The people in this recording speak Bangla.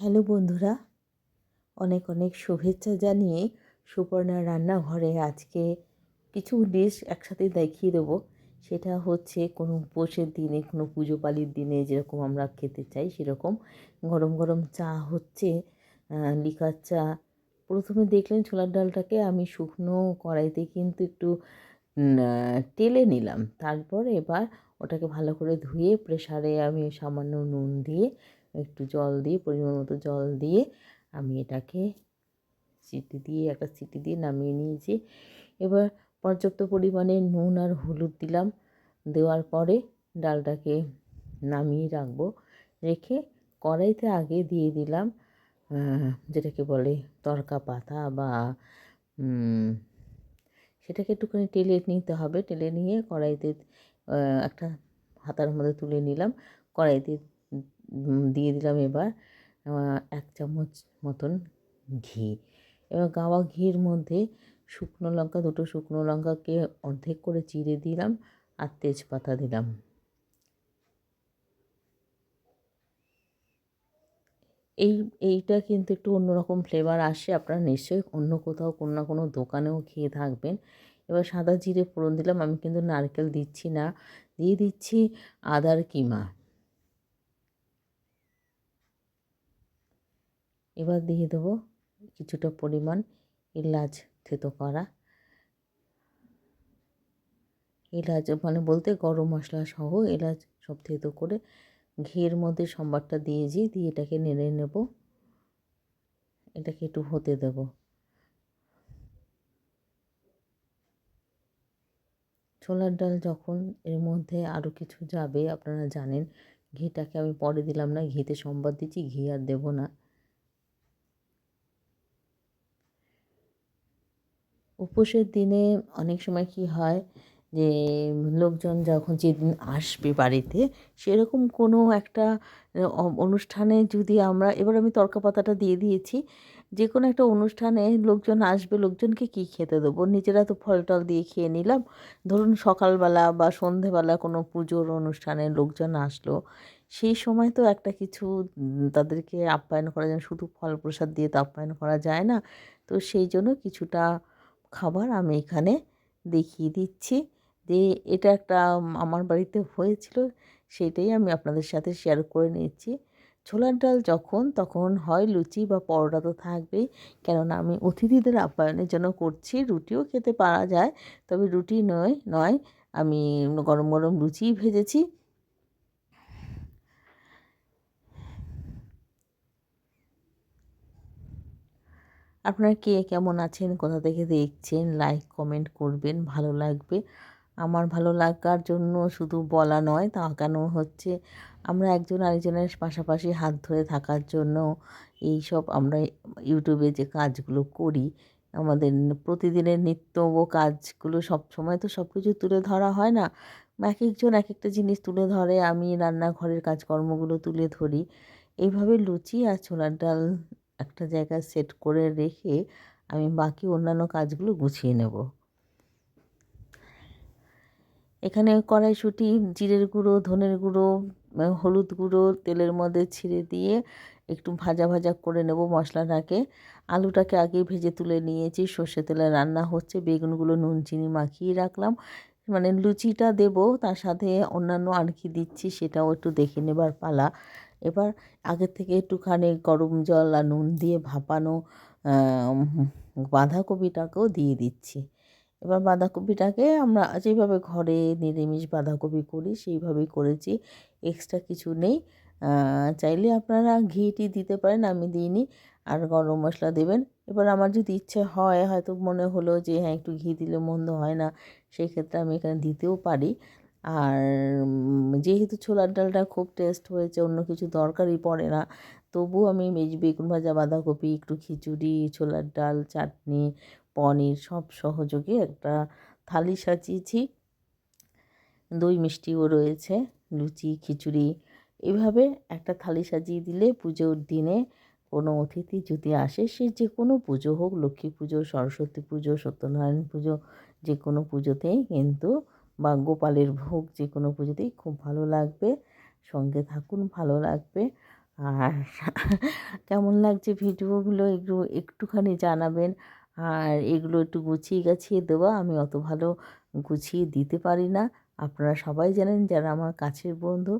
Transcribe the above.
হ্যালো বন্ধুরা, অনেক অনেক শুভেচ্ছা জানিয়ে সুপর্ণা রান্নাঘরে আজকে কিছু ডিশ একসাথে দেখিয়ে দেবো। সেটা হচ্ছে কোনো উপোসের দিনে, কোনো পুজো পালির দিনে যেরকম আমরা খেতে চাই সেরকম। গরম গরম চা হচ্ছে লিকার চা। প্রথমে দেখলেন ছোলার ডালটাকে আমি শুকনো কড়াইতে কিন্তু একটু টেলে নিলাম। তারপর এবার ওটাকে ভালো করে ধুয়ে প্রেশারে আমি সামান্য নুন দিয়ে একটু জল দিয়ে, পরিমাণ মতো জল দিয়ে আমি এটাকে সিটি দিয়ে, একটা সিটি দিয়ে নামিয়ে নিয়েছি। এবার পর্যাপ্ত পরিমাণে নুন আর হলুদ দিলাম। দেওয়ার পরে ডালটাকে নামিয়ে রাখব। রেখে কড়াইতে আগে দিয়ে দিলাম যেটাকে বলে তরকা পাতা বা সেটাকে একটুখানি টেলে নিতে হবে। টেলে নিয়ে কড়াইতে একটা হাতার মধ্যে তুলে নিলাম। কড়াইতে দিয়ে দিলাম এবার এক চামচ মতন ঘি। এবার গাওয়া ঘির মধ্যে শুকনো লঙ্কা, দুটো শুকনো লঙ্কাকে অর্ধেক করে চিড়ে দিলাম আর তেজপাতা দিলাম। এই, এইটা কিন্তু একটু অন্যরকম ফ্লেভার আসে, আপনারা নিশ্চয়ই অন্য কোথাও কোনো না কোনো দোকানেও খেয়ে থাকবেন। এবার সাদা জিরে ফোড়ন দিলাম, আমি কিন্তু নারকেল দিচ্ছি না, দিয়ে দিচ্ছি আদার কিমা। এবার দিয়ে দেবো কিছুটা পরিমাণ এলাচ থেতো করা। এলাচ মানে বলতে গরম মশলা সহ এলাচ সব থেতো করে ঘিয়ের মধ্যে সম্বারটা দিয়ে দিয়েছি, দিয়ে এটাকে নেড়ে নেব। এটাকে একটু হতে দেব। ছোলার ডাল যখন এর মধ্যে আরও কিছু যাবে, আপনারা জানেন, ঘিটাকে আমি পরে দিলাম না, ঘিতে সম্বাদ দিচ্ছি, ঘি আর দেবো না। উপোসের দিনে অনেক সময় কি হয় যে, লোকজন যখন যেদিন আসবে বাড়িতে, সেরকম কোনো একটা অনুষ্ঠানে যদি আমরা, এবার আমি তরকা পাতাটা দিয়ে দিয়েছি, যে কোনো একটা অনুষ্ঠানে লোকজন আসবে, লোকজনকে কী খেতে দেবো? নিজেরা তো ফল টল দিয়ে খেয়ে নিলাম। ধরুন সকালবেলা বা সন্ধেবেলা কোনো পুজোর অনুষ্ঠানে লোকজন আসলো, সেই সময় তো একটা কিছু তাদেরকে আপ্যায়ন করা যায় শুধু ফল প্রসাদ দিয়ে তো আপ্যায়ন করা যায় না। তো সেই জন্য কিছুটা খাবার আমি এখানে দেখিয়ে দিচ্ছি। যে এটা একটা আমার বাড়িতে হয়েছিল, সেটাই আমি আপনাদের সাথে শেয়ার করে নিচ্ছি। ছোলার ডাল যখন, তখন হয় লুচি বা পরোটা তো থাকবেই। কেননা আমি অতিথিদের আপ্যায়নের জন্য করছি, রুটিও খেতে পারা যায়। তবে রুটি নয় নয়, আমি গরম গরম লুচিই ভেজেছি। আপনারা কে কেমন আছেন? কোথা থেকে দেখছেন? লাইক কমেন্ট করবেন, ভালো লাগবে। আমার ভালো লাগার জন্য শুধু বলা নয়, তা কেন হচ্ছে? আমরা একজন আরেকজনের পাশাপাশি হাত ধরে থাকার জন্য এই সব আমরা ইউটিউবে যে কাজগুলো করি, আমাদের প্রতিদিনের নিত্য ও কাজগুলো সব সময় তো সব কিছু তুলে ধরা হয় না। এক একজন এক একটা জিনিস তুলে ধরে, আমি রান্নাঘরের কাজকর্মগুলো তুলে ধরি। এইভাবে লুচি আর ছোলার ডাল একটা জায়গায় সেট করে রেখে আমি বাকি অন্যান্য কাজগুলো গুছিয়ে নেব। এখানে কড়াইশুঁটি, জিরের গুঁড়ো, ধনের গুঁড়ো হলুদ গুঁড়ো, তেলের মধ্যে ছিঁড়ে দিয়ে একটু ভাজা ভাজা করে নেব মশলাটাকে। আলুটাকে আগে ভেজে তুলে নিয়েছি, সর্ষে তেলে রান্না হচ্ছে, বেগুনগুলো, নুন, চিনি মাখিয়ে রাখলাম। মানে লুচিটা দেব, তার সাথে অন্যান্য আর কি দিচ্ছি, সেটাও একটু দেখে নেবার পালা। এবার আগের থেকে একটুখানি গরম জল আর নুন দিয়ে ভাপানো বাঁধাকপিটাকেও দিয়ে দিচ্ছি। এবার বাঁধাকপিটাকে আমরা যেভাবে ঘরে নিরামিষ বাঁধাকপি করি, সেইভাবেই করেছি। এক্সট্রা কিছু নেই। চাইলে আপনারা ঘিটি দিতে পারেন, আমি দিইনি। আর গরম মশলা দেবেন। এবার আমার যদি ইচ্ছে হয়, হয়তো মনে হলো যে হ্যাঁ একটু ঘি দিলে মন্দ হয় না, সেই ক্ষেত্রে আমি এখানে দিতেও পারি। আর যেহেতু ছোলার ডালটা খুব টেস্ট হয়েছে, অন্য কিছু দরকারই পড়ে না তবু আমি বেগুন ভাজা, বাঁধাকপি, একটু খিচুড়ি, ছোলার ডাল, চাটনি, পনির সব সহযোগে একটা থালি সাজিয়েছি। দই মিষ্টিও রয়েছে, লুচি, খিচুড়ি, এভাবে একটা থালি সাজিয়ে দিলে পুজোর দিনে কোনো অতিথি যদি আসে, সে যে কোনো পুজো হোক, লক্ষ্মী পুজো, সরস্বতী পুজো, সত্যনারায়ণ পুজো, যে কোনো পুজোতেই কিন্তু বা গোপালের ভোগ যে কোনো পুজোতেই খুব ভালো লাগবে। সঙ্গে থাকুন, ভালো লাগবে। আর কেমন লাগছে ভিডিওগুলো একটু, একটুখানি জানাবেন। আর এগুলো একটু গুছিয়ে গাছিয়ে দেওয়া আমি অত ভালো গুছিয়ে দিতে পারি না। আপনারা সবাই জানেন যারা আমার কাছের বন্ধু